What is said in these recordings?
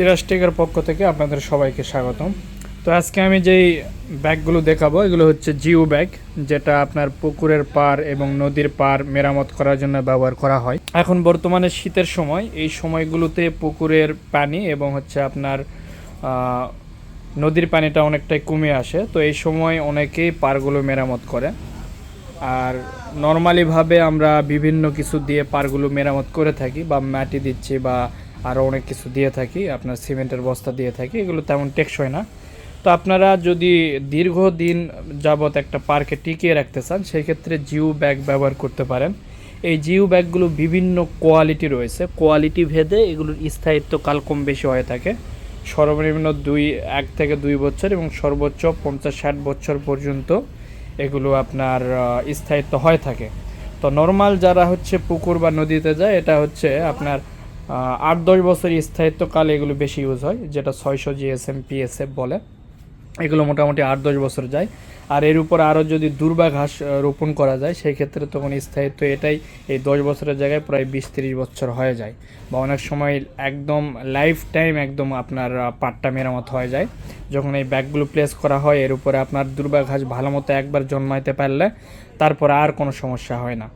সিরাজ টেকের পক্ষ থেকে আপনাদের সবাইকে স্বাগতম। তো আজকে আমি যেই ব্যাগগুলো দেখাবো, এগুলো হচ্ছে জিও ব্যাগ, যেটা আপনার পুকুরের পার এবং নদীর পার মেরামত করার জন্য ব্যবহার করা হয়। এখন বর্তমানে শীতের সময়, এই সময়গুলোতে পুকুরের পানি এবং হচ্ছে আপনার নদীর পানিটা অনেকটাই কমে আসে। তো এই সময় অনেকেই পারগুলো মেরামত করে। আর নর্মালিভাবে আমরা বিভিন্ন কিছু দিয়ে পারগুলো মেরামত করে থাকি বা মাটি দিচ্ছি বা আরও অনেক কিছু দিয়ে থাকি, আপনার সিমেন্টের বস্তা দিয়ে থাকি, এগুলো তেমন টেকসই না। তো আপনারা যদি দীর্ঘদিন যাবৎ একটা পার্কে টিকিয়ে রাখতে চান সেই ক্ষেত্রে জিও ব্যাগ ব্যবহার করতে পারেন। এই জিও ব্যাগগুলো বিভিন্ন কোয়ালিটি রয়েছে। কোয়ালিটি ভেদে এগুলোর স্থায়িত্ব কাল কম বেশি হয়ে থাকে। সর্বনিম্ন দুই, এক থেকে দুই বছর এবং সর্বোচ্চ পঞ্চাশ, ষাট বছর পর্যন্ত এগুলো আপনার স্থায়িত্ব হয়ে থাকে। তো নর্মাল যারা হচ্ছে পুকুর বা নদীতে যায়, এটা হচ্ছে আপনার আট দশ বছর স্থায়িত্বকাল এগুলো বেশি ইউজ হয়, যেটা ছয়শো জিএসএম পিএসএফ বলে। এগুলো মোটামুটি আট দশ বছর যায়। আর এর উপর আরও যদি দুর্বা ঘাস রোপণ করা যায় সেই ক্ষেত্রে তখন স্থায়িত্ব এটাই এই দশ বছরের জায়গায় প্রায় বিশ তিরিশ বছর হয়ে যায়। বা অনেক সময় একদম লাইফ টাইম একদম আপনার পাটটা মেরামত হয়ে যায়। যখন এই ব্যাগগুলো প্লেস করা হয়, এর উপরে আপনার দুর্বা ঘাস ভালো মতো একবার জন্মাইতে পারলে তারপর আর কোনো সমস্যা হয় না।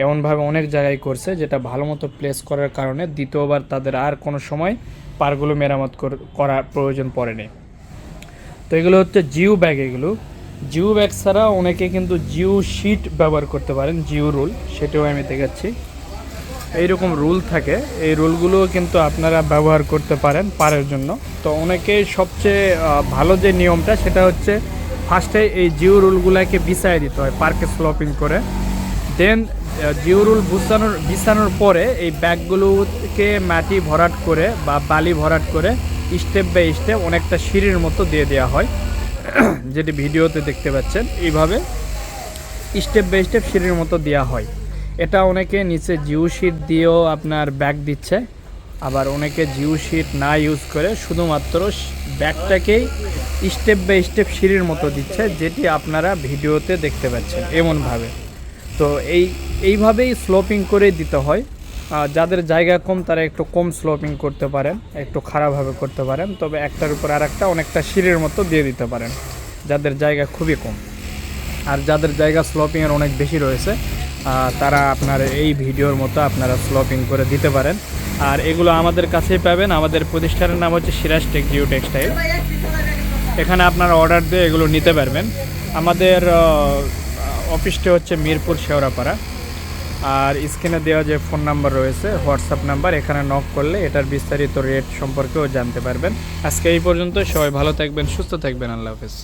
এমনভাবে অনেক জায়গায় করছে যেটা ভালো মতো প্লেস করার কারণে দ্বিতীয়বার তাদের আর কোনো সময় পারগুলো মেরামত কর- করার প্রয়োজন পড়েনি। তো এগুলো হচ্ছে জিও ব্যাগ এগুলো। জিও ব্যাগ ছাড়া অনেকে কিন্তু জিও শিট ব্যবহার করতে পারেন জিও রুল, সেটাও আমি দেখাচ্ছি। এইরকম রুল থাকে, এই রুলগুলো কিন্তু আপনারা ব্যবহার করতে পারেন পারের জন্য। তো অনেকে সবচেয়ে ভালো যে নিয়মটা সেটা হচ্ছে ফার্স্টে এই জিও রুলগুলোকে বিছাই দিতে হয় পার্কে স্লপিং করে। দেন জিও রুল বুসানোর বিছানোর পরে এই ব্যাগগুলোকে মাটি ভরাট করে বা বালি ভরাট করে স্টেপ বাই স্টেপ অনেকটা সিঁড়ির মতো দিয়ে দেওয়া হয়। যেটি ভিডিওতে দেখতে পাচ্ছেন, এইভাবে স্টেপ বাই স্টেপ সিঁড়ির মতো দেওয়া হয়। এটা অনেকে নিচে জিও শিট দিয়েও আপনার ব্যাগ দিচ্ছে, আবার অনেকে জিও শিট না ইউজ করে শুধুমাত্র ব্যাগটাকেই স্টেপ বাই স্টেপ সিঁড়ির মতো দিচ্ছে, যেটি আপনারা ভিডিওতে দেখতে পাচ্ছেন, এমনভাবে। তো এই, এইভাবেই স্লোপিং করে দিতে হয়। যাদের জায়গা কম, তারা একটু কম স্লোপিং করতে পারেন, একটু খারাপভাবে করতে পারেন। তবে একটার উপর আর একটা অনেকটা সিঁড়ির মতো দিয়ে দিতে পারেন, যাদের জায়গা খুবই কম। আর যাদের জায়গা স্লোপিংয়ের অনেক বেশি রয়েছে তারা আপনার এই ভিডিওর মতো আপনারা স্লোপিং করে দিতে পারেন। আর এগুলো আমাদের কাছেই পাবেন। আমাদের প্রতিষ্ঠানের নাম হচ্ছে সিরাজ টেক জিও টেক্সটাইল। এখানে আপনারা অর্ডার দিয়ে এগুলো নিতে পারবেন। আমাদের অফিসটা হচ্ছে মিরপুর শেওড়াপাড়া। আর স্ক্রিনে দেওয়া যে ফোন নাম্বার রয়েছে, হোয়াটসঅ্যাপ নাম্বার, এখানে নক করলে এটার বিস্তারিত রেট সম্পর্কেও জানতে পারবেন। আজকে এই পর্যন্ত সবাই ভালো থাকবেন, সুস্থ থাকবেন, আল্লাহ হাফেজ।